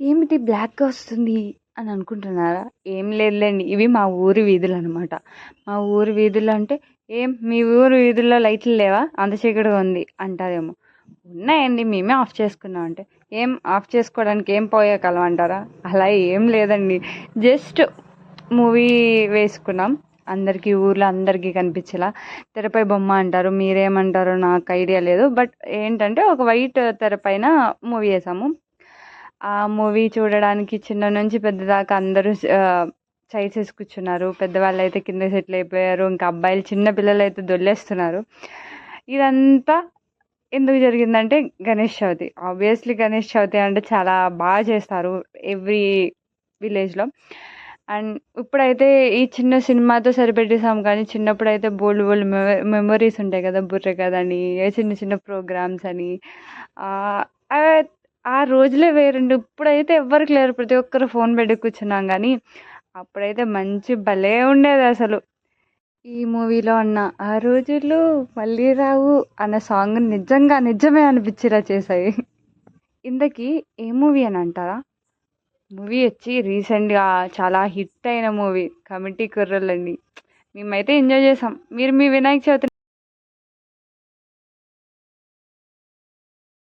ఏమిటి బ్లాక్గా వస్తుంది అని అనుకుంటున్నారా? ఏం లేదులేండి ఇవి మా ఊరి వీధులు అనమాట మా ఊరి వీధులు అంటే ఏం మీ ఊరి వీధుల్లో లైట్లు లేవా? అంత చీకటిగా ఉంది అంటారేమో. ఉన్నాయండి మేమే ఆఫ్ చేసుకున్నాం అంటే. ఏం ఆఫ్ చేసుకోవడానికి ఏం పోయే కలం అంటారా? అలా ఏం లేదండి. జస్ట్ మూవీ వేసుకున్నాం. అందరికీ ఊర్లో అందరికీ కనిపించేలా. తెరపై బొమ్మ అంటారు మీరేమంటారో నాకు ఐడియా లేదు. బట్ ఏంటంటే ఒక వైట్ తెరపైన మూవీ వేసాము. ఆ మూవీ చూడడానికి చిన్న నుంచి పెద్ద దాకా అందరూ చైర్స్ వేసి కూర్చున్నారు పెద్దవాళ్ళు అయితే కింద సెటిల్ అయిపోయారు. ఇంకా అబ్బాయిలు చిన్న పిల్లలు అయితే దొల్లేస్తున్నారు. ఇదంతా ఎందుకు జరిగిందంటే గణేష్ చవితి. ఆబ్వియస్లీ గణేష్ చవితి అంటే చాలా బాగా చేస్తారు ఎవ్రీ విలేజ్లో. అండ్ ఇప్పుడైతే ఈ చిన్న సినిమాతో సరిపెట్టేసాం కానీ చిన్నప్పుడు అయితే బోల్డ్ బోల్డ్ మెమరీస్ ఉంటాయి కదా బుర్ర కథని చిన్న చిన్న ప్రోగ్రామ్స్ అని ఆ రోజులే వేరండి. ఇప్పుడైతే ఎవ్వరికి లేరు. ప్రతి ఒక్కరు ఫోన్ పెట్టి కూర్చున్నాం కానీ అప్పుడైతే మంచి భలే ఉండేది అసలు. ఈ మూవీలో అన్న ఆ రోజులు మళ్ళీ రావు అన్న సాంగ్ నిజంగా నిజమే అనిపించేలా చేశాయి. ఇంతకీ ఏ మూవీ అని అంటారా? మూవీ వచ్చి రీసెంట్గా చాలా హిట్ అయిన మూవీ కమిటీ కుర్రలండి. మేమైతే ఎంజాయ్ చేసాం. మీరు మీ వినాయక చవితి